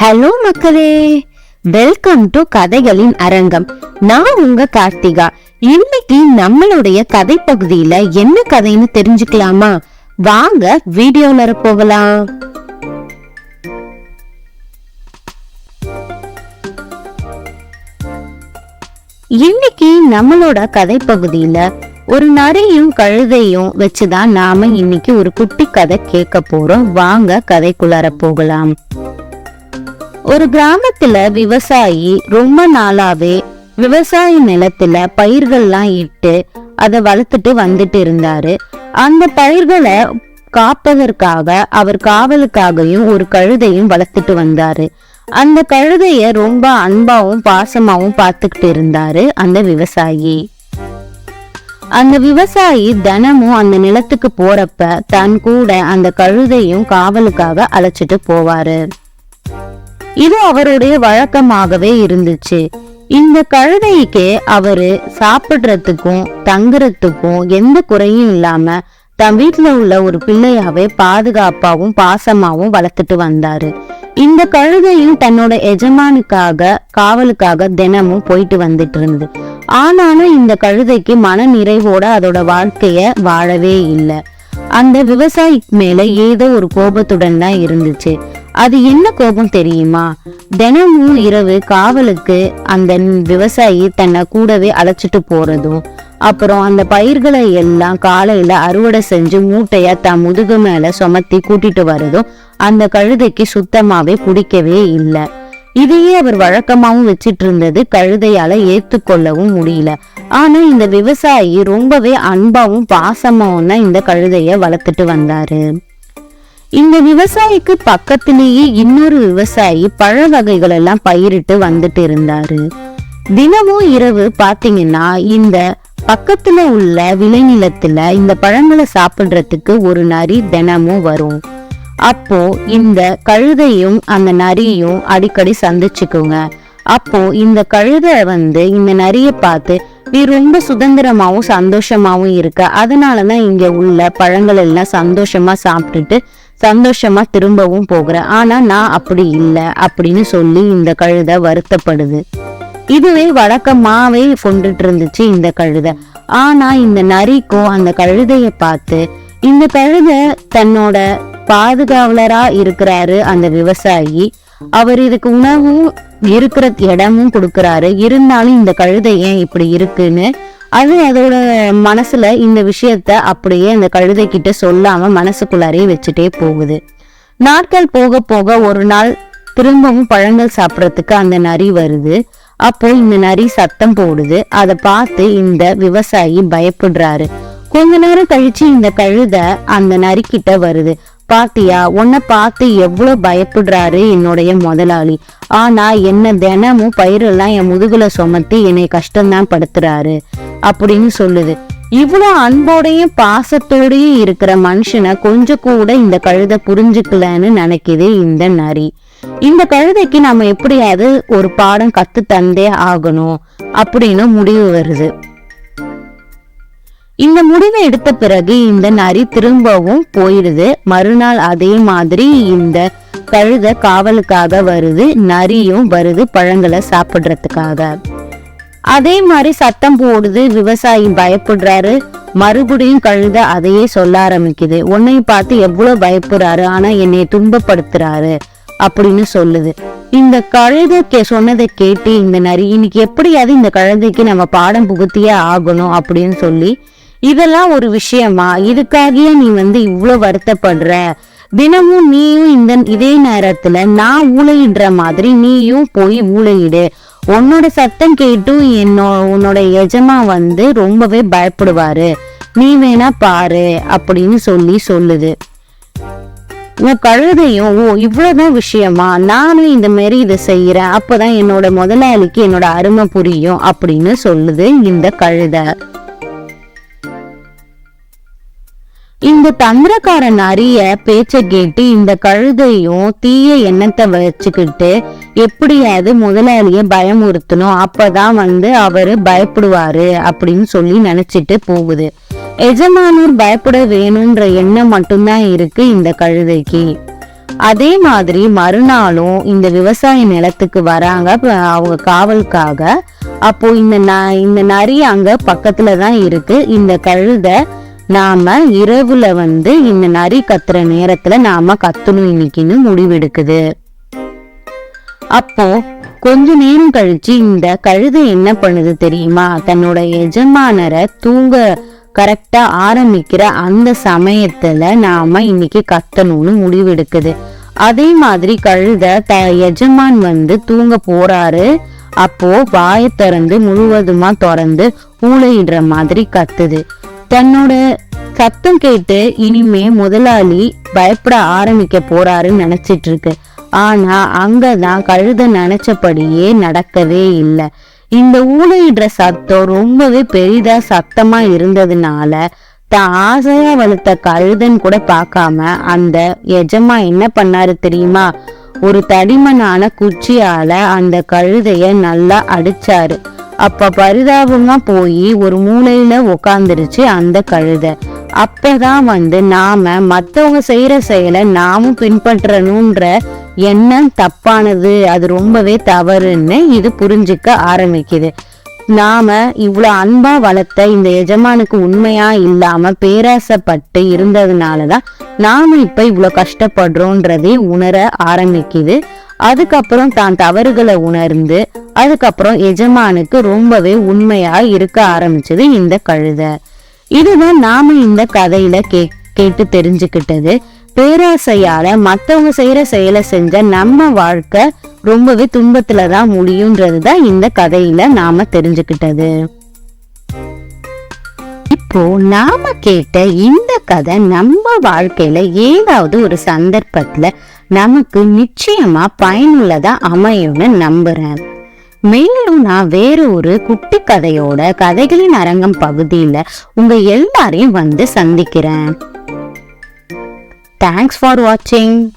Hello மக்களே welcome to கதைகளின் அரங்கம். நான் உங்க கார்த்திகா. இன்னைக்கு நம்மளுடைய கதை பகுதியில என்ன கதைன்னு தெரிஞ்சுக்கலாமா? வாங்க வீடியோல போகலாம். இன்னைக்கு நம்மளோட கதை பகுதியில ஒரு நரையும் கழுதையும் வச்சுதான் நாம இன்னைக்கு ஒரு குட்டி கதை கேட்க போறோம். வாங்க கதைக்குள்ளார போகலாம். ஒரு கிராமத்துல விவசாயி ரொம்ப நாளாவே விவசாய நிலத்துல பயிர்கள்லாம் இட்டு அதை வளர்த்துட்டு வந்துட்டு இருந்தாரு. அந்த பயிர்களை காப்பதற்காக அவர் காவலுக்காகவும் ஒரு கழுதையும் வளர்த்துட்டு வந்தாரு. அந்த கழுதைய ரொம்ப அன்பாவும் பாசமாவும் பார்த்துக்கிட்டு இருந்தாரு அந்த விவசாயி. அந்த விவசாயி தினமும் அந்த நிலத்துக்கு போறப்ப தன் கூட அந்த கழுதையும் காவலுக்காக அழைச்சிட்டு போவாரு. இது அவருடைய வழக்கமாகவே இருந்துச்சு. இந்த கழுதைக்கு அவரு சாப்பிடுறதுக்கும் தங்குறதுக்கும் எந்த குறையும் இல்லாம தன் வீட்டுல உள்ள ஒரு பிள்ளையாவே பாதுகாப்பாவும் பாசமாவும் வளர்த்துட்டு வந்தாரு. இந்த கழுதையும் தன்னோட எஜமானுக்காக காவலுக்காக தினமும் போயிட்டு வந்துட்டு இருந்தது. ஆனாலும் இந்த கழுதைக்கு மன நிறைவோட அதோட வாழ்க்கைய வாழவே இல்லை. அந்த விவசாயி மேல ஏதோ ஒரு கோபத்துடன் தான் இருந்துச்சு. அது என்ன கோபம் தெரியுமா? தினமும் இரவு காவலுக்கு அந்த விவசாயி தன்னை கூடவே அழைச்சிட்டு போறதும் அப்புறம் அந்த பயிர்களை எல்லாம் காலையில அறுவடை செஞ்சு மூட்டையா தன் முதுகு மேல சுமத்தி கூட்டிட்டு வரதும் அந்த கழுதைக்கு சுத்தமாவே பிடிக்கவே இல்லை. இதையே அவர் வழக்கமாகவும் வச்சிட்டு இருந்தது கழுதையால ஏத்துக்கொள்ளவும் முடியல. ஆனா இந்த விவசாயி ரொம்பவே அன்பாவும் பாசமாவும் தான் இந்த கழுதைய வளர்த்துட்டு வந்தாரு. இந்த விவசாயிக்கு பக்கத்திலேயே இன்னொரு விவசாயி பழ வகைகள் எல்லாம் பயிரிட்டு வந்துட்டு இருந்தாரு. தினமும் இரவு பாத்தீங்கன்னா இந்த பக்கத்துல உள்ள விளைநிலத்துல இந்த பழங்களை சாப்பிடுறதுக்கு ஒரு நரி தினமும் வரும். அப்போ இந்த கழுதையும் அந்த நரியும் அடிக்கடி சந்திச்சுக்குங்க. அப்போ இந்த கழுதை வந்து இந்த நரிய பார்த்து நீ ரொம்ப சுதந்திரமாவும் சந்தோஷமாவும் இருக்க. அதனாலதான் இங்க உள்ள பழங்கள் எல்லாம் சந்தோஷமா சாப்பிட்டுட்டு சந்தோஷமா திரும்பவும் போகிற. ஆனா நான் அப்படி இல்லை அப்படின்னு சொல்லி இந்த கழுதை வருத்தப்படுது. இதுவே வழக்கமாவே கொண்டுட்டு இருந்துச்சு இந்த கழுதை. ஆனா இந்த நரிக்கும் அந்த கழுதைய பார்த்து இந்த கழுதை தன்னோட பாதுகாவலரா இருக்கிறாரு அந்த விவசாயி. அவர் இதுக்கு உணவும் இருக்கிற இடமும் கொடுக்குறாரு. இருந்தாலும் இந்த கழுதை ஏன் இப்படி இருக்குன்னு அது அதோட மனசுல இந்த விஷயத்த அப்படியே அந்த கழுதை கிட்ட சொல்லாம மனசுக்குள்ளாரே வச்சுட்டே போகுது. நாட்கள் போக போக ஒரு நாள் திரும்பவும் பழங்கள் சாப்பிட்றதுக்கு அந்த நரி வருது. அப்போ இந்த நரி சத்தம் போடுது. அதை பார்த்து இந்த விவசாயி பயப்படுறாரு. கொஞ்ச நேரம் கழிச்சு இந்த கழுதை அந்த நரி கிட்ட வருது. பாத்தியா? உன்னை பார்த்து எவ்வளவு பயப்படுறாரு என்னுடைய முதலாளி. ஆனா என்ன தினமும் பயிரெல்லாம் என் முதுகுல சுமத்தி என்னை கஷ்டம்தான் படுத்துறாரு அப்படின்னு சொல்லுது. இவ்வளவு அன்போடையும் பாசத்தோடையும் இருக்கிற மனுஷனை கொஞ்சம் கூட இந்த கழுதை புரிஞ்சுக்கலன்னு நினைக்குது இந்த நரி. இந்த கழுதைக்கு நம்ம எப்படியாவது ஒரு பாடம் கத்து தந்தே ஆகணும் அப்படின்னு முடிவு வருது. இந்த முடிவை எடுத்த பிறகு இந்த நரி திரும்பவும் போயிடுது. மறுநாள் அதே மாதிரி இந்த கழுத காவலுக்காக வருது. நரியும் வருது பழங்களை சாப்பிடுறதுக்காக. அதே மாதிரி சத்தம் போடுது. விவசாயி பயப்படுறாரு. மறுபடியும் கழுத அதையே சொல்ல ஆரம்பிக்குது. உன்னை பார்த்து எவ்வளவு பயப்படுறாரு. ஆனா என்னை துன்பப்படுத்துறாரு அப்படின்னு சொல்லுது. இந்த கழுதை கே சொன்னதை கேட்டு இந்த நரி இன்னைக்கு எப்படியாவது இந்த கழுதைக்கு நம்ம பாடம் புகுத்தியே ஆகணும் அப்படின்னு சொல்லி இதெல்லாம் ஒரு விஷயமா? இதுக்காகவே நீ வந்து இவ்வளோ வருத்தப்படுற? தினமும் நீயும் இந்த இதே நேரத்துல நான் ஊழையிடுற மாதிரி நீயும் போய் ஊழையிடு. உன்னோட சத்தம் கேட்டும் என்னோ உன்னோட எஜமா வந்து ரொம்பவே பயப்படுவாரு. நீ வேணா பாரு அப்படின்னு சொல்லி சொல்லுது. உன் கழுதையும் ஓ இவ்வளவுதான் விஷயமா? நானும் இந்த மாரி இதை செய்யறேன். அப்பதான் என்னோட முதலாளிக்கு என்னோட அருமை புரியும் அப்படின்னு சொல்லுது இந்த கழுதை. இந்த தந்திரக்காரன் அரிய பேச்ச கேட்டு இந்த கழுதையும் தீய எண்ணத்தை வச்சுக்கிட்டு எப்படியாவது முதலாளிய பயமுறுத்தணும். அப்பதான் வந்து அவரு பயப்படுவாரு அப்படின்னு சொல்லி நினைச்சிட்டு போகுது. எஜமானூர் பயப்பட வேணும்ன்ற எண்ணம் மட்டும்தான் இருக்கு இந்த கழுதைக்கு. அதே மாதிரி மறுநாளும் இந்த விவசாய நிலத்துக்கு வராங்க அவங்க காவலுக்காக. அப்போ இந்த ந- இந்த நரி அங்க பக்கத்துல தான் இருக்கு. இந்த கழுதை நாம இரவுல வந்து இந்த நரி கத்துற நேரத்துல நாம கத்தணும் இன்னைக்குன்னு முடிவெடுக்குது. அப்போ கொஞ்ச நேரம் கழிச்சு இந்த கழுதை என்ன பண்ணுது தெரியுமா? தன்னோட எஜமானரை தூங்க கரெக்டா ஆரம்பிக்கிற அந்த சமயத்துல நாம இன்னைக்கு கத்தணும்னு முடிவெடுக்குது. அதே மாதிரி கழுத த எஜமான் வந்து தூங்க போறாரு. அப்போ வாயை திறந்து முழுவதுமா திறந்து ஊழையிடுற மாதிரி கத்துது. தன்னோட சத்தம் கேட்டு இனிமே முதலாளி பயப்பட ஆரம்பிக்க போறாருன்னு நினைச்சிட்டு இருக்கு. ஆனா அங்கதான் கழுத நினைச்சபடியே நடக்கவே இல்லை. இந்த ஊழையிடுற சத்தம் ரொம்பவே பெரிதா சத்தமா இருந்ததுனால தான் ஆசையா வளர்த்த கழுதன் கூட பார்க்காம அந்த எஜமா என்ன பண்ணாரு தெரியுமா? ஒரு தடிமனான குச்சியால அந்த கழுதைய நல்லா அடிச்சாரு. அப்ப பரிதாபமா போய் ஒரு மூலையில உக்காந்துருச்சு அந்த கழுதை. அப்பதான் வந்து நாம மத்தவங்க செய்யற செயலை நாமும் பின்பற்றணும்ன்ற எண்ணம் தப்பானது. அது ரொம்பவே தவறுன்னு இது புரிஞ்சுக்க ஆரம்பிக்குது. நாம இவ்வளோ அன்பா வளர்த்த இந்த எஜமானுக்கு உண்மையா இல்லாம பேராசைப்பட்டு இருந்ததுனாலதான் நாம இப்ப இவ்வளோ கஷ்டப்படுறோன்றதை உணர ஆரம்பிக்குது. அதுக்கப்புறம் தான் தவறுகளை உணர்ந்து அதுக்கப்புறம் எஜமானுக்கு ரொம்பவே உண்மையா இருக்க ஆரம்பிச்சது இந்த கழுதை. இதுதான் நாம இந்த கதையில கே கேட்டு தெரிஞ்சுக்கிட்டது. பேராசையால மத்தவங்க செய்யற செயலை செஞ்ச நம்ம வாழ்க்கை ரொம்பவே துன்பத்துல தான் முடியுன்றது தான் இந்த கதையில நாம தெரிஞ்சுக்கிட்டது. இப்போ நாம கேட்ட இந்த கதை நம்ம வாழ்க்கையில ஏதாவது ஒரு சந்தர்ப்பத்துல நமக்கு நிச்சயமா பயனுள்ளதா அமையும்னு நம்புறேன். மேலும் நான் வேற ஒரு குட்டி கதையோட கதைகளின் அரங்கம் பகுதியில உங்க எல்லாரையும் வந்து சந்திக்கிறேன். தேங்க்ஸ் ஃபார் வாட்சிங்